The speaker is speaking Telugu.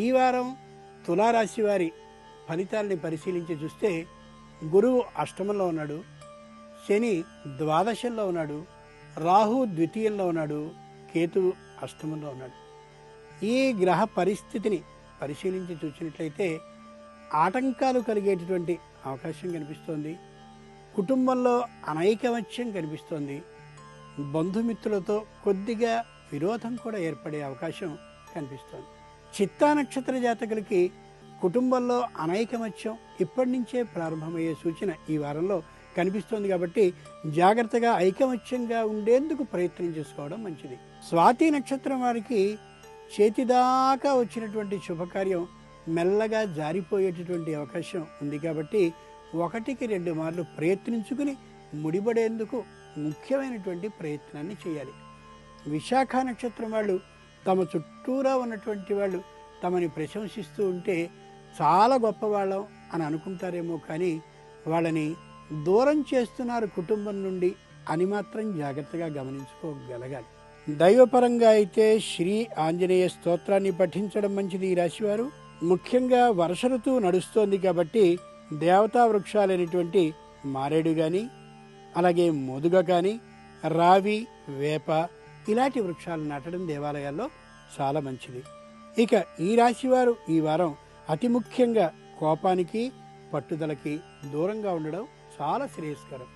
ఈ వారం తులారాశి వారి ఫలితాలని పరిశీలించి చూస్తే గురువు అష్టమంలో ఉన్నాడు శని ద్వాదశంలో ఉన్నాడు రాహు ద్వితీయంలో ఉన్నాడు కేతువు అష్టమంలో ఉన్నాడు. ఈ గ్రహ పరిస్థితిని పరిశీలించి చూసినట్లయితే ఆటంకాలు కలిగేటటువంటి అవకాశం కనిపిస్తోంది కుటుంబంలో అనైకమత్యం కనిపిస్తోంది బంధుమిత్రులతో కొద్దిగా విరోధం కూడా ఏర్పడే అవకాశం కనిపిస్తోంది. చిత్తా నక్షత్ర జాతకులకి కుటుంబంలో అనైకమత్యం ఇప్పటి నుంచే ప్రారంభమయ్యే సూచన ఈ వారంలో కనిపిస్తోంది కాబట్టి జాగ్రత్తగా ఐకమత్యంగా ఉండేందుకు ప్రయత్నం చేసుకోవడం మంచిది. స్వాతి నక్షత్రం వారికి చేతిదాకా వచ్చినటువంటి శుభకార్యం మెల్లగా జారిపోయేటటువంటి అవకాశం ఉంది కాబట్టి ఒకటికి రెండు మార్లు ప్రయత్నించుకుని ముడిపడేందుకు ముఖ్యమైనటువంటి ప్రయత్నాన్ని చేయాలి. విశాఖ నక్షత్రం వాళ్ళు తమ చుట్టూరా ఉన్నటువంటి వాళ్ళు తమని ప్రశంసిస్తూ ఉంటే చాలా గొప్పవాళ్ళం అని అనుకుంటారేమో కానీ వాళ్ళని దూరం చేస్తున్నారు కుటుంబం నుండి అని మాత్రం జాగ్రత్తగా గమనించుకోగలగాలి. దైవపరంగా అయితే శ్రీ ఆంజనేయ స్తోత్రాన్ని పఠించడం మంచిది ఈ రాశివారు. ముఖ్యంగా వర్ష ఋతువు నడుస్తోంది కాబట్టి దేవతా వృక్షాలైనటువంటి మారేడు కానీ అలాగే మొదుగ కానీ రావి వేప ఇలాంటి వృక్షాలు నాటడం దేవాలయాల్లో చాలా మంచిది. ఇక ఈ రాశివారు ఈ వారం అతి ముఖ్యంగా కోపానికి పట్టుదలకి దూరంగా ఉండడం చాలా శ్రేయస్కరం.